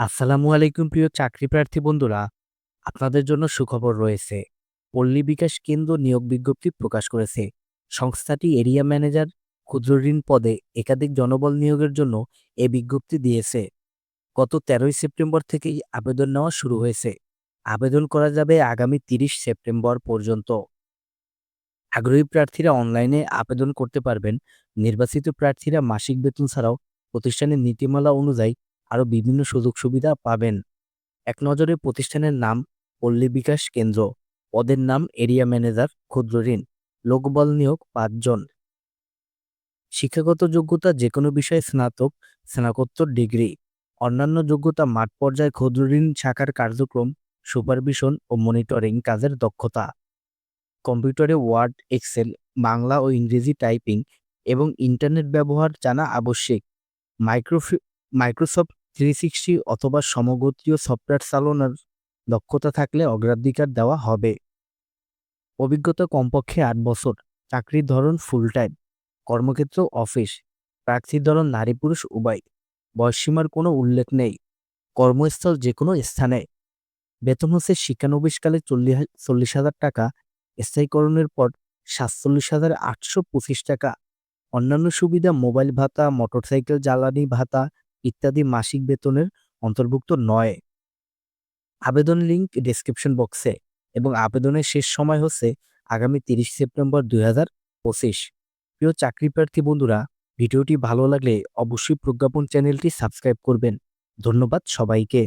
আসসালামু আলাইকুম প্রিয় চাকরি প্রার্থী বন্ধুরা। আপনাদের জন্য সুখবর রয়েছে। পল্লী বিকাশ কেন্দ্র নিয়োগ বিজ্ঞপ্তি প্রকাশ করেছে। সংস্থাটি এরিয়া ম্যানেজার ক্ষুদ্র ঋণ পদে একাধিক জনবল নিয়োগের জন্য এ বিজ্ঞপ্তি দিয়েছে। গত তেরোই সেপ্টেম্বর থেকেই আবেদন নেওয়া শুরু হয়েছে। আবেদন করা যাবে আগামী তিরিশ সেপ্টেম্বর পর্যন্ত। আগ্রহী প্রার্থীরা অনলাইনে আবেদন করতে পারবেন। নির্বাচিত প্রার্থীরা মাসিক বেতন ছাড়াও প্রতিষ্ঠানের নীতিমালা অনুযায়ী আরও বিভিন্ন সুযোগ সুবিধা পাবেন। এক নজরে প্রতিষ্ঠানের নাম পল্লী বিকাশ কেন্দ্র। পদের নাম এরিয়া ম্যানেজার ক্ষুদ্র ঋণ। লোকবল নিয়োগ পাঁচজন। শিক্ষাগত যোগ্যতা যে কোনো বিষয়ে স্নাতক, স্নাতকোত্তর ডিগ্রি। অন্যান্য যোগ্যতা মাঠ পর্যায়ে ক্ষুদ্র ঋণ শাখার কার্যক্রম, সুপারভিশন ও মনিটরিং কাজের দক্ষতা। কম্পিউটারে ওয়ার্ড, এক্সেল, বাংলা ও ইংরেজি টাইপিং এবং ইন্টারনেট ব্যবহার জানা আবশ্যিক। মাইক্রোফি মাইক্রোসফট থ্রি সিক্সটি অথবা সমগোত্রীয় সফটওয়্যার চালানোর দক্ষতা থাকলে অগ্রাধিকার দেওয়া হবে। অভিজ্ঞতা কমপক্ষে আট বছর, চাকরির ধরন ফুল টাইম কর্মক্ষেত্র অফিস প্রার্থীর ধরন নারী পুরুষ উভয়, বয়সসীমার কোনো উল্লেখ নেই, কর্মস্থল যে কোনো স্থানে। বেতন হচ্ছে শিক্ষানবিশকালে চল্লিশ চল্লিশ হাজার টাকা, স্থায়ীকরণের পর সাতচল্লিশ হাজার আটশো পঁচিশ টাকা। অন্যান্য সুবিধা মোবাইল ভাতা, মোটরসাইকেল, জ্বালানি ভাতা ইত্যাদি মাসিক বেতনের অন্তর্ভুক্ত নয়। আবেদন লিংক ডেসক্রিপশন বক্সে এবং আবেদনের শেষ সময় হচ্ছে আগামী তিরিশ সেপ্টেম্বর দুই হাজার পঁচিশ। প্রিয় চাকরি প্রার্থী বন্ধুরা, ভিডিওটি ভালো লাগলে অবশ্যই প্রজ্ঞাপন চ্যানেলটি সাবস্ক্রাইব করবেন। ধন্যবাদ সবাইকে।